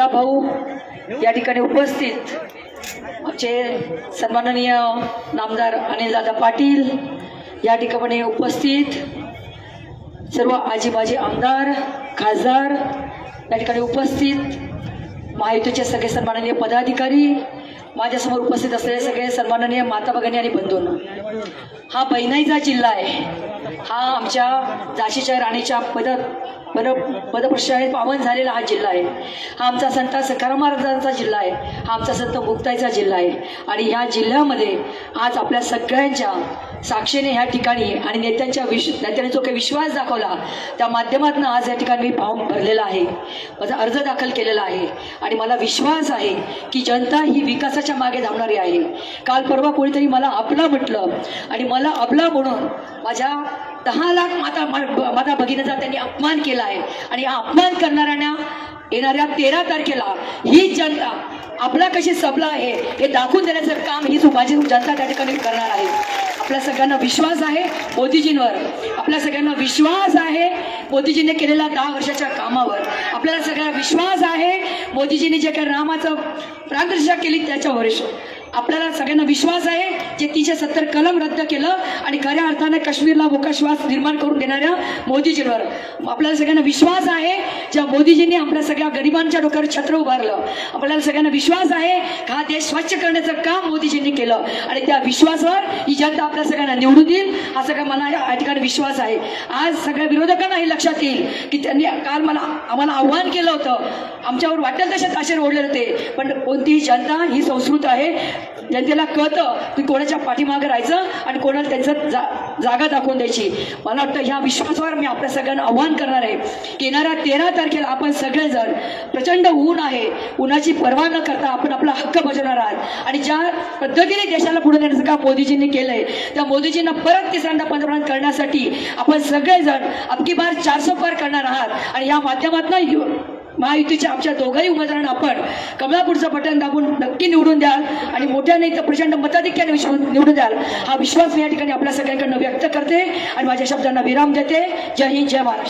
गुलाब भाऊ या ठिकाणी उपस्थित आमचे सन्माननीय नामदार अनिलदादा पाटील या ठिकाणी उपस्थित सर्व आजी माजी आमदार खासदार या ठिकाणी उपस्थित महायुतीचे सगळे सन्माननीय पदाधिकारी माझ्यासमोर उपस्थित असलेले सगळे सन्माननीय माता भगिनी आणि बंधून. हा बहिणाईचा जिल्हा आहे. हा आमच्या झाशीच्या राणीच्या पद पद आहेत पावन झालेला हा जिल्हा आहे. हा आमचा संत सखाराम महाराजांचा जिल्हा आहे. हा आमचा संत मुक्ताईचा जिल्हा आहे. आणि ह्या जिल्ह्यामध्ये आज आपल्या सगळ्यांच्या साक्षीने ह्या ठिकाणी आणि नेत्यांच्या विश नेत्याने जो काही विश्वास दाखवला त्या माध्यमातून आज या ठिकाणी मी फॉर्म भरलेला आहे. माझा अर्ज दाखल केलेला आहे. आणि मला विश्वास आहे की जनता ही विकासाच्या मागे धावणारी आहे. काल परवा कोणीतरी मला आपला म्हटलं आणि मला आपला म्हणून माझ्या दहा लाख माता माता भगिनीचा त्यांनी अपमान केला आहे. आणि हा अपमान करणाऱ्यांना येणाऱ्या तेरा तारखेला ही जनता आपला कशी सबला आहे हे दाखवून देण्याचं काम ही माझी जनता त्या ठिकाणी करणार आहे. आपल्या सगळ्यांना विश्वास आहे मोदीजींवर. आपल्या सगळ्यांना विश्वास आहे मोदीजीने केलेल्या दहा वर्षाच्या कामावर. आपल्याला सगळ्यांना विश्वास आहे मोदीजींनी जे काही रामाचं प्राणप्रतिष्ठा केली त्याच्यावर. आपल्याला सगळ्यांना विश्वास आहे जे तीनशे सत्तर कलम रद्द केलं आणि खऱ्या अर्थाने काश्मीरला मोका निर्माण करून देणाऱ्या मोदीजींवर. आपल्याला सगळ्यांना विश्वास आहे ज्या मोदीजींनी आपल्या सगळ्या गरिबांच्या डोक्यावर छत्र उभारलं. आपल्याला सगळ्यांना विश्वास आहे का हा देश स्वच्छ करण्याचं काम मोदीजींनी केलं? आणि त्या विश्वासावर ही जनता आपल्या सगळ्यांना निवडून देईल हा सगळा मला या ठिकाणी विश्वास आहे. आज सगळ्या विरोधकांना हे लक्षात येईल की त्यांनी काल मला आम्हाला आव्हान केलं होतं. आमच्यावर वाटेल तसे ताशेर ओढले होते. पण कोणतीही जनता ही संस्कृत आहे. जनतेला कळतं की कोणाच्या पाठीमागं राहायचं आणि कोणाला त्यांचं जा जागा दाखवून द्यायची. मला वाटतं ह्या विश्वासावर मी आपल्या सगळ्यांना आव्हान करणार आहे. की येणाऱ्या तेरा तारखेला आपण सगळेजण प्रचंड ऊन आहे. उन्हाची पर्वा न करता आपण आपला हक्क बजावणार आहात. आणि ज्या पद्धतीने देशाला पुढे नेण्याचं काम मोदीजींनी केलंय त्या मोदीजींना परत तिसऱ्यांदा पंतप्रधान करण्यासाठी आपण सगळेजण अबकी बार चारसो पार करणार आहात. आणि या माध्यमातून महायुतीचे आमच्या दोघाही उमेदवारांना आपण कमलापूरचं बटन दाबून नक्की निवडून द्याल आणि मोठ्या नाही तर प्रचंड मताधिक्याने निवडून द्याल. हा विश्वास मी या ठिकाणी आपल्या सगळ्यांकडनं व्यक्त करते आणि माझ्या शब्दांना विराम देते. जय हिंद जय महाराष्ट्र.